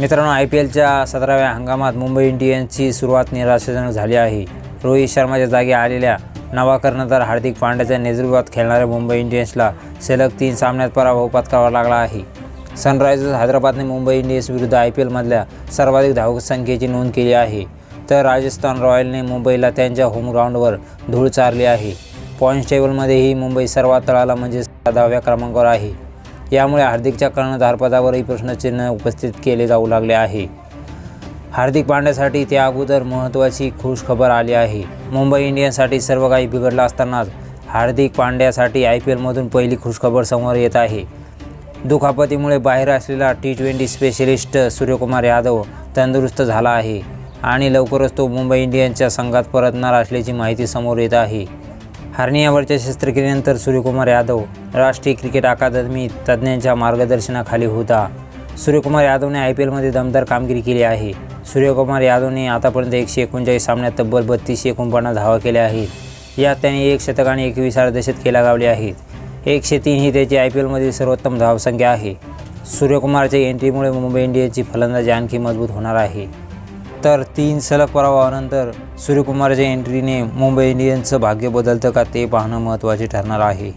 मित्रांनो I P एलच्या सतराव्या हंगामात मुंबई इंडियन्सची सुरुवात निराशाजनक झाली आहे. रोहित शर्माच्या जागी आलेल्या नवा कर्णधार हार्दिक पांड्याच्या नेतृत्वात खेळणाऱ्या मुंबई इंडियन्सला सलग तीन सामन्यात पराभव पत्करावा लागला आहे. सनरायझर्स हैदराबादने मुंबई इंडियन्स विरुद्ध आय पी एलमधल्या सर्वाधिक धावक संख्येची नोंद केली आहे. तर राजस्थान रॉयलने मुंबईला त्यांच्या होम ग्राउंडवर धूळ चारली आहे. पॉईंट्स टेबलमध्येही मुंबई सर्वात तळाला म्हणजे दहाव्या क्रमांकावर आहे. यामुळे हार्दिकच्या कर्णधारपदावरही प्रश्नचिन्ह उपस्थित केले जाऊ लागले आहे. हार्दिक पांड्यासाठी त्या अगोदर महत्त्वाची खुशखबर आली आहे. मुंबई इंडियन्ससाठी सर्व काही बिघडलं असतानाच हार्दिक पांड्यासाठी आय पी एलमधून पहिली खुशखबर समोर येत आहे. दुखापतीमुळे बाहेर असलेला T twenty specialist Suryakumar Yadav तंदुरुस्त झाला आहे आणि लवकरच तो मुंबई इंडियन्सच्या संघात परतणार असल्याची माहिती समोर येत आहे. हार्नियावरच्या शस्त्रक्रियेनंतर सूर्यकुमार यादव राष्ट्रीय क्रिकेट अकादमी तज्ज्ञांच्या मार्गदर्शनाखाली होता. सूर्यकुमार यादवने आय पी एलमध्ये दमदार कामगिरी केली आहे. सूर्यकुमार यादवने आतापर्यंत एकशे एकोणचाळीस सामन्यात तब्बल बत्तीसशे एकोणपन्नास धावा केल्या आहेत. यात त्याने एक शतक आणि एकवीस अर्धशत केल्या गावले आहेत. एकशे तीन ही त्याची आय पी एलमधील सर्वोत्तम धावसंख्या आहे. सूर्यकुमारच्या एंट्रीमुळे मुंबई इंडियन्सची फलंदाजी आणखी मजबूत होणार आहे. तर तीन सलग पराभवानंतर सूर्यकुमारच्या एंट्रीने मुंबई इंडियन्सचं भाग्य बदलतं का ते पाहणं महत्त्वाचे ठरणार आहे.